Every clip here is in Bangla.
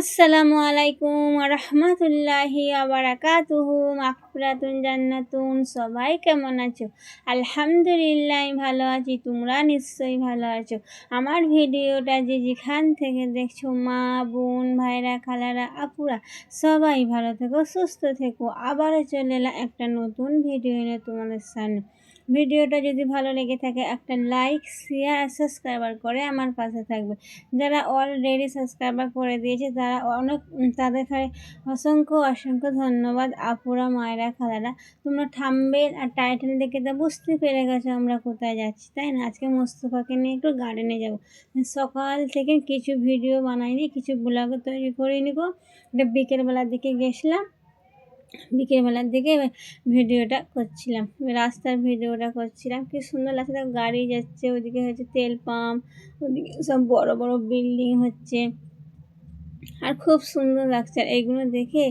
আসসালামু আলাইকুম রহমতুল্লাহি আবরাকাতুহু মাকফিরাতুন জান্নাতুন, সবাই কেমন আছো? আলহামদুলিল্লাহ, ভালো আছি। তোমরা নিশ্চয়ই ভালো আছো। আমার ভিডিওটা যে যেখান থেকে দেখছ, মা, বোন, ভাইরা, খালারা, আপুরা, সবাই ভালো থেকো, সুস্থ থেকো। আবারও চলে এলাম একটা নতুন ভিডিও এনে তোমাদের সামনে। ভিডিওটা যদি ভালো লেগে থাকে, একটা লাইক শেয়ার আর সাবস্ক্রাইবার করে আমার পাশে থাকবে। যারা অলরেডি সাবস্ক্রাইবার করে দিয়েছে, তারা অনেক তাদের অসংখ্য অসংখ্য ধন্যবাদ। আপুরা, মায়েরা, খালারা, তোমরা থামবে আর টাইটেল দেখে তা বুঝতে পেরে গেছো আমরা কোথায় যাচ্ছি, তাই না? আজকে মোস্তফাকে নিয়ে একটু গার্ডেনে যাব। সকাল থেকে কিছু ভিডিও বানাইনি, কিছু ব্লগ তৈরি করিনি গো। বিকেলবেলার দিকে গেছিলাম। বিকেলবেলার দিকে ভিডিওটা করছিলাম। রাস্তার ভিডিওটা করছিলাম। কি সুন্দর লাগছে। গাড়ি যাচ্ছে, ওদিকে হচ্ছে তেল পাম্প, ওদিকে সব বড় বড় বিল্ডিং হচ্ছে। আর খুব সুন্দর লাগছে। আর এইগুলো দেখে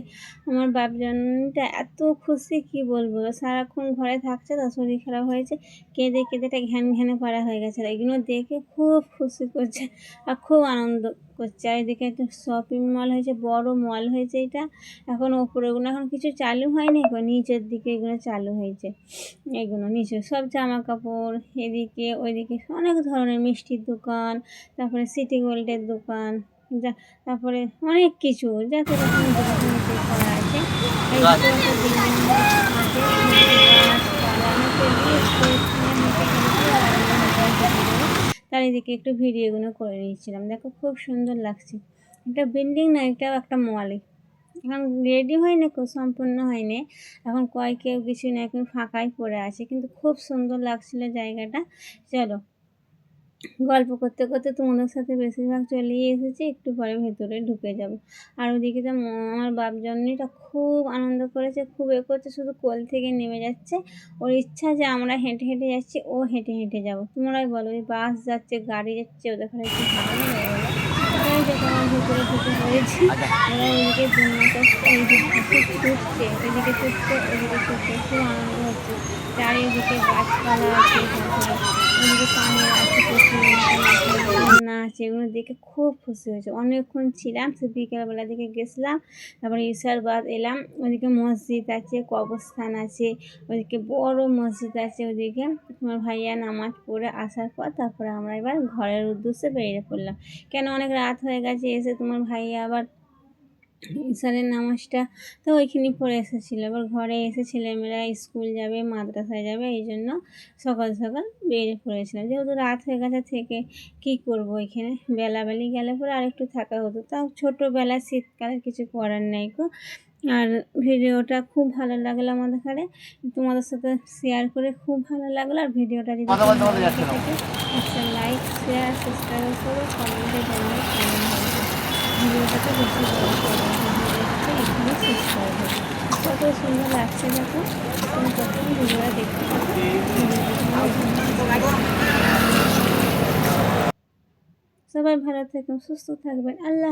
আমার বাপজনটা এত খুশি, কি বলব? সারাক্ষণ ঘরে থাকছে তো শরীর খারাপ হয়েছে, কেঁদে কেঁদে একটা ঘ্যান ঘ্যানে পাড়া হয়ে গেছে। আর এগুলো দেখে খুব খুশি করছে আর খুব আনন্দ করছে। আর এদিকে একটা শপিং মল হয়েছে, বড় মল হয়েছে এটা। এখন ওপরে ওগুলো এখন কিছু চালু হয়নি? এখন নিচের দিকে এগুলো চালু হয়েছে। এগুলো নিচে সব জামা কাপড় এদিকে ওইদিকে অনেক ধরনের মিষ্টির দোকান, তারপরে সিটি গোল্ডের দোকান যা, তারপরে অনেক কিছু যত রকম করা আছে। চারিদিকে একটু ভিডিওগুলো করে নিয়েছিলাম। দেখো খুব সুন্দর লাগছে। একটা বিল্ডিং না এটাও একটা মলই এখন রেডি হয়নি সম্পূর্ণ হয়নি। এখন কয় কেউ কিছু না, এখন ফাঁকাই পড়ে আছে, কিন্তু খুব সুন্দর লাগছিল জায়গাটা। চলো গল্প করতে করতে তোমাদের সাথে বেশিরভাগ চলেই এসেছি একটু পরে ভেতরে ঢুকে যাব। আর ওদিকে তো আমার বাপ জন্যটা খুব আনন্দ করেছে খুব এ করছে শুধু কোল থেকে নেমে যাচ্ছে। ওর ইচ্ছা যে আমরা হেঁটে হেঁটে যাচ্ছি ও হেঁটে হেঁটে যাব। তোমরাই বলো ওই বাস যাচ্ছে গাড়ি যাচ্ছে ওদের ঘরে একটু ভালো হয়ে গেলো যখন আমার ভিতরে ঢুকে পড়েছি ওরা ওইদিকে ছুটছে এদিকে ছুটছে ওইদিকে ছুটছে খুব আনন্দ হচ্ছে। চারিদিকে গাছপালা আছে এগুলো দেখে খুব খুশি হয়েছে। অনেকক্ষণ ছিলাম সে বিকেলবেলা দিকে গেছিলাম, তারপরে ঈশার বাদ এলাম, ওদিকে মসজিদ আছে, কবরস্থান আছে, ওদিকে বড় মসজিদ আছে, ওদিকে আমার ভাইয়া নামাজ পড়ে আসার পর তারপরে আমরা এবার ঘরের উদ্দেশ্যে বেরিয়ে পড়লাম। কেন অনেক রাত হয়ে গেছে, এসে তোমার ভাইয়া আবার ইশারের নামাজটা তো ওইখানে পড়ে এসেছিল। এবার ঘরে এসে ছেলেমেয়েরা স্কুল যাবে মাদ্রাসায় যাবে এই জন্য সকাল সকাল বেরিয়ে পড়েছিলাম। যেহেতু রাত হয়ে গেছে থেকে কি করব এখানে? বেলাবেলি গেলে পরে আরেকটু থাকা হতো। তাও ছোটোবেলা শীতকালে কিছু করার নেই গো। আর ভিডিওটা খুব ভালো লাগল আমাদের ঘরে তোমাদের সাথে শেয়ার করে খুব ভালো লাগল। আর ভিডিওটা যদি একটা লাইক শেয়ার সাবস্ক্রাইব করো কমেন্টে কেমন হয়েছে কত সুন্দর লাগছে দেখো তুমি কত ভিডিওটা দেখতে সবাই ভালো থাকুন সুস্থ থাকবেন। আল্লাহ